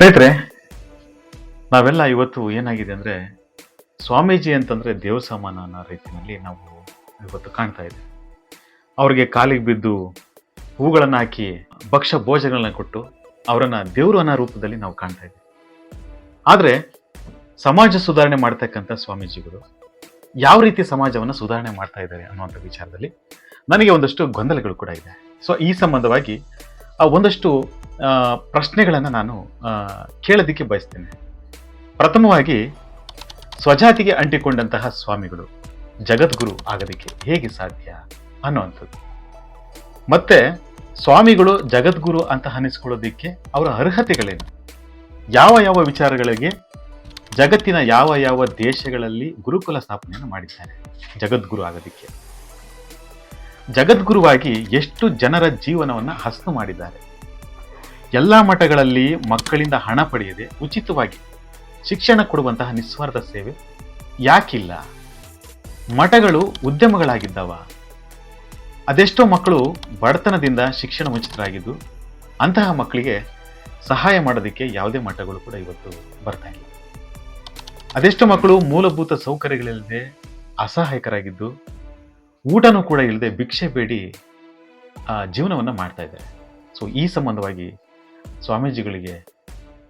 ಸ್ನೇಹಿತರೆ, ನಾವೆಲ್ಲ ಇವತ್ತು ಏನಾಗಿದೆ ಅಂದರೆ ಸ್ವಾಮೀಜಿ ಅಂತಂದರೆ ದೇವ ಸಮಾನ ಅನ್ನೋ ರೀತಿಯಲ್ಲಿ ನಾವು ಇವತ್ತು ಕಾಣ್ತಾ ಇದ್ದೇವೆ. ಅವ್ರಿಗೆ ಕಾಲಿಗೆ ಬಿದ್ದು ಹೂಗಳನ್ನು ಹಾಕಿ ಭಕ್ಷ್ಯ ಭೋಜಗಳನ್ನ ಕೊಟ್ಟು ಅವರನ್ನು ದೇವರು ಅನ್ನೋ ರೂಪದಲ್ಲಿ ನಾವು ಕಾಣ್ತಾ ಇದ್ದೇವೆ. ಆದರೆ ಸಮಾಜ ಸುಧಾರಣೆ ಮಾಡ್ತಕ್ಕಂಥ ಸ್ವಾಮೀಜಿಗಳು ಯಾವ ರೀತಿ ಸಮಾಜವನ್ನು ಸುಧಾರಣೆ ಮಾಡ್ತಾ ಇದ್ದಾರೆ ಅನ್ನುವಂಥ ವಿಚಾರದಲ್ಲಿ ನನಗೆ ಒಂದಷ್ಟು ಗೊಂದಲಗಳು ಕೂಡ ಇದೆ. ಸೊ ಈ ಸಂಬಂಧವಾಗಿ ಆ, ಒಂದಷ್ಟು ಪ್ರಶ್ನೆಗಳನ್ನು ನಾನು ಕೇಳೋದಕ್ಕೆ ಬಯಸ್ತೇನೆ. ಪ್ರಥಮವಾಗಿ, ಸ್ವಜಾತಿಗೆ ಅಂಟಿಕೊಂಡಂತಹ ಸ್ವಾಮಿಗಳು, ಜಗದ್ಗುರು ಆಗೋದಕ್ಕೆ ಹೇಗೆ ಸಾಧ್ಯ ಅನ್ನುವಂಥದ್ದು. ಮತ್ತೆ, ಸ್ವಾಮಿಗಳು ಜಗದ್ಗುರು ಅಂತ ಅನಿಸ್ಕೊಳ್ಳೋದಿಕ್ಕೆ ಅವರ ಅರ್ಹತೆಗಳೇನು? ಯಾವ ಯಾವ ವಿಚಾರಗಳಿಗೆ ಜಗತ್ತಿನ ಯಾವ ಯಾವ ದೇಶಗಳಲ್ಲಿ ಗುರುಕುಲ ಸ್ಥಾಪನೆಯನ್ನು ಮಾಡಿದ್ದಾರೆ ಜಗದ್ಗುರು ಆಗೋದಿಕ್ಕೆ ಜಗದ್ಗುರುವಾಗಿ ಎಷ್ಟು ಜನರ ಜೀವನವನ್ನು ಹಸ್ತು ಮಾಡಿದ್ದಾರೆ. ಎಲ್ಲ ಮಠಗಳಲ್ಲಿ ಮಕ್ಕಳಿಂದ ಹಣ ಪಡೆಯದೆ ಉಚಿತವಾಗಿ ಶಿಕ್ಷಣ ಕೊಡುವಂತಹ ನಿಸ್ವಾರ್ಥ ಸೇವೆ ಯಾಕಿಲ್ಲ. ಮಠಗಳು ಉದ್ಯಮಗಳಾಗಿದ್ದಾವ. ಅದೆಷ್ಟೋ ಮಕ್ಕಳು ಬಡತನದಿಂದ ಶಿಕ್ಷಣ ವಂಚಿತರಾಗಿದ್ದು ಅಂತಹ ಮಕ್ಕಳಿಗೆ ಸಹಾಯ ಮಾಡೋದಕ್ಕೆ ಯಾವುದೇ ಮಠಗಳು ಕೂಡ ಇವತ್ತು ಬರ್ತಾ ಇಲ್ಲ. ಅದೆಷ್ಟೋ ಮಕ್ಕಳು ಮೂಲಭೂತ ಸೌಕರ್ಯಗಳಿಲ್ಲದೆ ಅಸಹಾಯಕರಾಗಿದ್ದು ಊಟನೂ ಕೂಡ ಇಲ್ಲದೆ ಭಿಕ್ಷೆ ಬೇಡಿ ಜೀವನವನ್ನು ಮಾಡ್ತಾ ಇದ್ದಾರೆ. ಸೊ ಈ ಸಂಬಂಧವಾಗಿ ಸ್ವಾಮೀಜಿಗಳಿಗೆ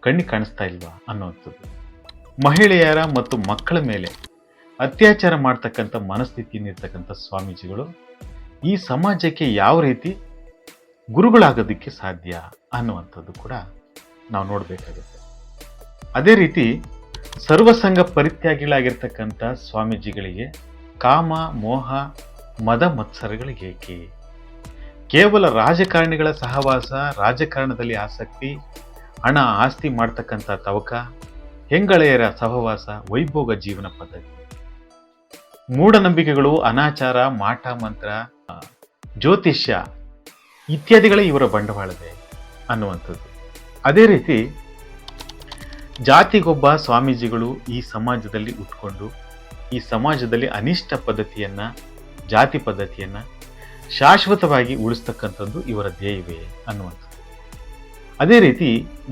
ಕಣ್ಣಿ ಕಾಣಿಸ್ತಾ ಇಲ್ವಾ ಅನ್ನುವಂಥದ್ದು. ಮಹಿಳೆಯರ ಮತ್ತು ಮಕ್ಕಳ ಮೇಲೆ ಅತ್ಯಾಚಾರ ಮಾಡ್ತಕ್ಕಂಥ ಮನಸ್ಥಿತಿಯಲ್ಲಿರ್ತಕ್ಕಂಥ ಸ್ವಾಮೀಜಿಗಳು ಈ ಸಮಾಜಕ್ಕೆ ಯಾವ ರೀತಿ ಗುರುಗಳಾಗೋದಕ್ಕೆ ಸಾಧ್ಯ ಅನ್ನುವಂಥದ್ದು ಕೂಡ ನಾವು ನೋಡಬೇಕಾಗುತ್ತೆ. ಅದೇ ರೀತಿ ಸರ್ವಸಂಗ ಪರಿತ್ಯಾಗಿಗಳಾಗಿರ್ತಕ್ಕಂಥ ಸ್ವಾಮೀಜಿಗಳಿಗೆ ಕಾಮ, ಮೋಹ ಮದ ಮತ್ಸರಗಳಿಗೆ ಏಕೆ? ಕೇವಲ ರಾಜಕಾರಣಿಗಳ ಸಹವಾಸ, ರಾಜಕಾರಣದಲ್ಲಿ ಆಸಕ್ತಿ, ಹಣ ಆಸ್ತಿ ಮಾಡ್ತಕ್ಕಂಥ ತವಕ, ಹೆಂಗಳೆಯರ ಸಹವಾಸ, ವೈಭೋಗ ಜೀವನ ಪದ್ಧತಿ. ಮೂಢನಂಬಿಕೆಗಳು, ಅನಾಚಾರ, ಮಾಟ ಮಂತ್ರ, ಜ್ಯೋತಿಷ್ಯ ಇತ್ಯಾದಿಗಳೇ ಇವರ ಬಂಡವಾಳವೇ ಅನ್ನುವಂಥದ್ದು. ಅದೇ ರೀತಿ ಜಾತಿಗೊಬ್ಬ ಸ್ವಾಮೀಜಿಗಳು ಈ ಸಮಾಜದಲ್ಲಿ ಉಟ್ಕೊಂಡು, ಈ ಸಮಾಜದಲ್ಲಿ ಅನಿಷ್ಟ ಪದ್ಧತಿಯನ್ನ ಜಾತಿ ಪದ್ಧತಿಯನ್ನ ಶಾಶ್ವತವಾಗಿ ಉಳಿಸ್ತಕ್ಕಂಥದ್ದು ಇವರ ಧ್ಯೇಯವೇ ಅನ್ನುವಂಥದ್ದು. ಅದೇ ರೀತಿ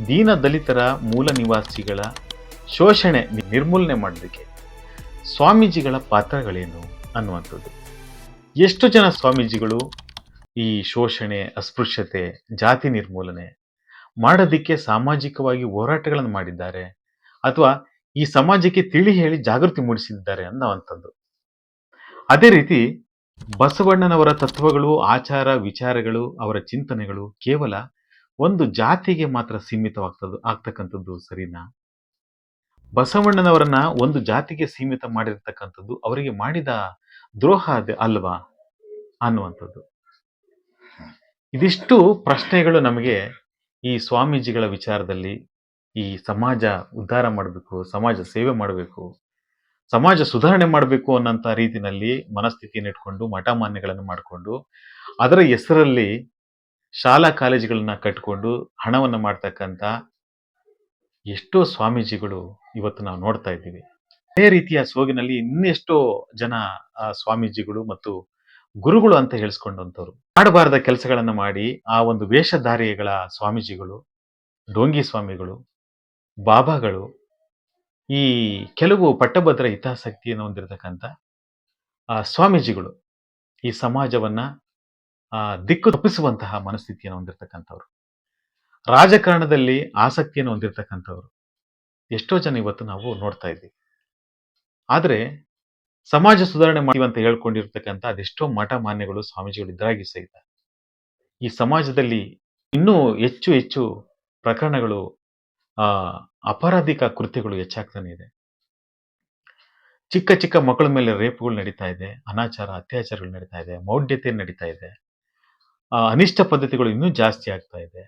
ದೀನ ದಲಿತರ ಮೂಲ ನಿವಾಸಿಗಳ ಶೋಷಣೆ ನಿರ್ಮೂಲನೆ ಮಾಡೋದಕ್ಕೆ ಸ್ವಾಮೀಜಿಗಳ ಪಾತ್ರಗಳೇನು ಅನ್ನುವಂಥದ್ದು. ಎಷ್ಟು ಜನ ಸ್ವಾಮೀಜಿಗಳು ಈ ಶೋಷಣೆ, ಅಸ್ಪೃಶ್ಯತೆ, ಜಾತಿ ನಿರ್ಮೂಲನೆ ಮಾಡೋದಕ್ಕೆ ಸಾಮಾಜಿಕವಾಗಿ ಹೋರಾಟಗಳನ್ನು ಮಾಡಿದ್ದಾರೆ ಅಥವಾ ಈ ಸಮಾಜಕ್ಕೆ ತಿಳಿ ಹೇಳಿ ಜಾಗೃತಿ ಮೂಡಿಸಿದ್ದಾರೆ ಅನ್ನುವಂಥದ್ದು. ಅದೇ ರೀತಿ ಬಸವಣ್ಣನವರ ತತ್ವಗಳು, ಆಚಾರ, ವಿಚಾರಗಳು, ಅವರ ಚಿಂತನೆಗಳು ಕೇವಲ ಒಂದು ಜಾತಿಗೆ ಮಾತ್ರ ಸೀಮಿತವಾಗ್ತದ್ದು ಆಗ್ತಕ್ಕಂಥದ್ದು ಸರಿನಾ? ಬಸವಣ್ಣನವರನ್ನ ಒಂದು ಜಾತಿಗೆ ಸೀಮಿತ ಮಾಡಿರ್ತಕ್ಕಂಥದ್ದು ಅವರಿಗೆ ಮಾಡಿದ ದ್ರೋಹ ಅಲ್ವಾ ಅನ್ನುವಂಥದ್ದು. ಇದಿಷ್ಟು ಪ್ರಶ್ನೆಗಳು ನಮಗೆ ಈ ಸ್ವಾಮೀಜಿಗಳ ವಿಚಾರದಲ್ಲಿ ಈ ಸಮಾಜ ಉದ್ಧಾರ ಮಾಡಬೇಕು, ಸಮಾಜ ಸೇವೆ ಮಾಡಬೇಕು ಸಮಾಜ ಸುಧಾರಣೆ ಮಾಡಬೇಕು ಅನ್ನೋಂಥ ರೀತಿಯಲ್ಲಿ ಮನಸ್ಥಿತಿಯನ್ನು ಇಟ್ಕೊಂಡು ಮಠ ಮಾನ್ಯಗಳನ್ನು ಮಾಡಿಕೊಂಡು, ಅದರ ಹೆಸರಲ್ಲಿ ಶಾಲಾ ಕಾಲೇಜುಗಳನ್ನ ಕಟ್ಕೊಂಡು ಹಣವನ್ನು ಮಾಡ್ತಕ್ಕಂಥ ಎಷ್ಟೋ ಸ್ವಾಮೀಜಿಗಳು ಇವತ್ತು ನಾವು ನೋಡ್ತಾ ಇದ್ದೀವಿ. ಅದೇ ರೀತಿಯ ಸೋಗಿನಲ್ಲಿ ಇನ್ನೆಷ್ಟೋ ಜನ ಸ್ವಾಮೀಜಿಗಳು ಮತ್ತು ಗುರುಗಳು ಅಂತ ಹೇಳಿಸ್ಕೊಂಡಂಥವ್ರು. ಮಾಡಬಾರದ ಕೆಲಸಗಳನ್ನು ಮಾಡಿ ಆ ಒಂದು ವೇಷಧಾರಿಗಳ ಸ್ವಾಮೀಜಿಗಳು, ಡೋಂಗಿ ಸ್ವಾಮಿಗಳು, ಬಾಬಾಗಳು ಈ ಕೆಲವು ಪಟ್ಟಭದ್ರ ಹಿತಾಸಕ್ತಿಯನ್ನು ಹೊಂದಿರತಕ್ಕಂಥ ಸ್ವಾಮೀಜಿಗಳು ಈ ಸಮಾಜವನ್ನ ದಿಕ್ಕು ತಪ್ಪಿಸುವಂತಹ ಮನಸ್ಥಿತಿಯನ್ನು ಹೊಂದಿರತಕ್ಕಂಥವ್ರು. ರಾಜಕಾರಣದಲ್ಲಿ ಆಸಕ್ತಿಯನ್ನು ಹೊಂದಿರತಕ್ಕಂಥವ್ರು. ಎಷ್ಟೋ ಜನ ಇವತ್ತು ನಾವು ನೋಡ್ತಾ ಇದ್ದೀವಿ. ಆದರೆ ಸಮಾಜ ಸುಧಾರಣೆ ಮಾಡಿ ಅಂತ ಹೇಳ್ಕೊಂಡಿರ್ತಕ್ಕಂಥ ಅದೆಷ್ಟೋ ಮಠ ಮಾನ್ಯಗಳು ಸ್ವಾಮೀಜಿಗಳು ಇದ್ರಾಗಿ ಸಹಿತ. ಈ ಸಮಾಜದಲ್ಲಿ ಇನ್ನೂ ಹೆಚ್ಚು ಹೆಚ್ಚು ಪ್ರಕರಣಗಳು ಅಪರಾಧಿಕ ಕೃತ್ಯಗಳು ಹೆಚ್ಚಾಗ್ತಾನೆ ಇದೆ. ಚಿಕ್ಕ ಚಿಕ್ಕ ಮಕ್ಕಳ ಮೇಲೆ ರೇಪ್ಗಳು ನಡೀತಾ ಇದೆ, ಅನಾಚಾರ, ಅತ್ಯಾಚಾರಗಳು ನಡೀತಾ ಇದೆ, ಮೌಢ್ಯತೆ ನಡೀತಾ ಇದೆ ಅನಿಷ್ಟ ಪದ್ಧತಿಗಳು ಇನ್ನೂ ಜಾಸ್ತಿ ಆಗ್ತಾ ಇದೆ.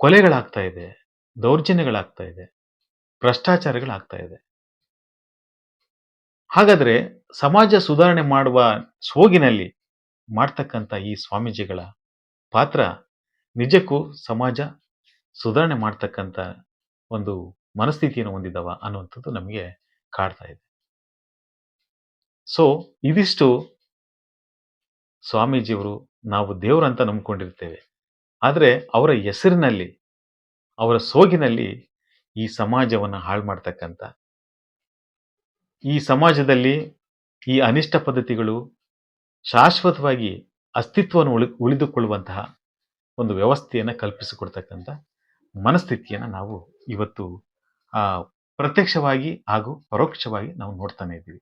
ಕೊಲೆಗಳಾಗ್ತಾ ಇದೆ, ದೌರ್ಜನ್ಯಗಳಾಗ್ತಾ ಇದೆ, ಭ್ರಷ್ಟಾಚಾರಗಳಾಗ್ತಾ ಇದೆ. ಹಾಗಾದ್ರೆ ಸಮಾಜ ಸುಧಾರಣೆ ಮಾಡುವ ಸೋಗಿನಲ್ಲಿ ಮಾಡ್ತಕ್ಕಂಥ ಈ ಸ್ವಾಮೀಜಿಗಳ ಪಾತ್ರ ನಿಜಕ್ಕೂ ಸಮಾಜ ಸುಧಾರಣೆ ಮಾಡ್ತಕ್ಕಂಥ ಒಂದು ಮನಸ್ಥಿತಿಯನ್ನು ಹೊಂದಿದವ ಅನ್ನುವಂಥದ್ದು ನಮಗೆ ಕಾಡ್ತಾ ಇದೆ. ಸೊ ಇದಿಷ್ಟು ಸ್ವಾಮೀಜಿಯವರು ನಾವು ದೇವರಂತ ನಂಬ್ಕೊಂಡಿರ್ತೇವೆ. ಆದರೆ ಅವರ ಹೆಸರಿನಲ್ಲಿ, ಅವರ ಸೋಗಿನಲ್ಲಿ ಈ ಸಮಾಜವನ್ನು ಹಾಳು ಮಾಡ್ತಕ್ಕಂಥ ಈ ಸಮಾಜದಲ್ಲಿ ಈ ಅನಿಷ್ಟ ಪದ್ಧತಿಗಳು ಶಾಶ್ವತವಾಗಿ ಅಸ್ತಿತ್ವವನ್ನು ಉಳಿ, ಉಳಿದುಕೊಳ್ಳುವಂತಹ ಒಂದು ವ್ಯವಸ್ಥೆಯನ್ನು ಕಲ್ಪಿಸಿಕೊಡ್ತಕ್ಕಂಥ ಮನಸ್ಥಿತಿಯನ್ನು ನಾವು ಇವತ್ತು ಪ್ರತ್ಯಕ್ಷವಾಗಿ ಹಾಗೂ ಪರೋಕ್ಷವಾಗಿ ನಾವು ನೋಡ್ತಾನೆ ಇದ್ದೀವಿ.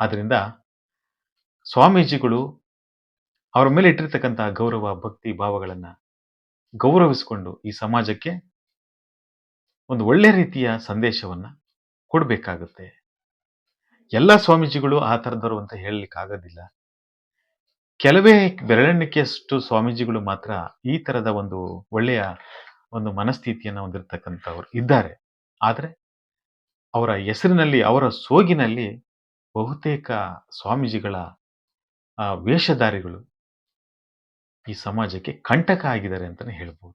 ಆದ್ದರಿಂದ ಸ್ವಾಮೀಜಿಗಳು ಅವರ ಮೇಲೆ ಇಟ್ಟಿರ್ತಕ್ಕಂತಹ ಗೌರವ, ಭಕ್ತಿ, ಭಾವಗಳನ್ನ ಗೌರವಿಸಿಕೊಂಡು ಈ ಸಮಾಜಕ್ಕೆ ಒಂದು ಒಳ್ಳೆ ರೀತಿಯ ಸಂದೇಶವನ್ನ ಕೊಡಬೇಕಾಗುತ್ತೆ. ಎಲ್ಲ ಸ್ವಾಮೀಜಿಗಳು ಆ ಥರದವರು ಅಂತ ಹೇಳಲಿಕ್ಕಾಗೋದಿಲ್ಲ ಕೆಲವೇ ಬೆರಳೆಣಿಕೆಯಷ್ಟು ಸ್ವಾಮೀಜಿಗಳು ಮಾತ್ರ ಈ ತರದ ಒಂದು ಒಳ್ಳೆಯ ಒಂದು ಮನಸ್ಥಿತಿಯನ್ನು ಹೊಂದಿರತಕ್ಕಂಥವ್ರು ಇದ್ದಾರೆ. ಆದರೆ ಅವರ ಹೆಸರಿನಲ್ಲಿ, ಅವರ ಸೋಗಿನಲ್ಲಿ ಬಹುತೇಕ ಸ್ವಾಮೀಜಿಗಳ ವೇಷಧಾರಿಗಳು ಈ ಸಮಾಜಕ್ಕೆ ಕಂಟಕ ಆಗಿದ್ದಾರೆ ಅಂತಲೇ ಹೇಳ್ಬೋದು.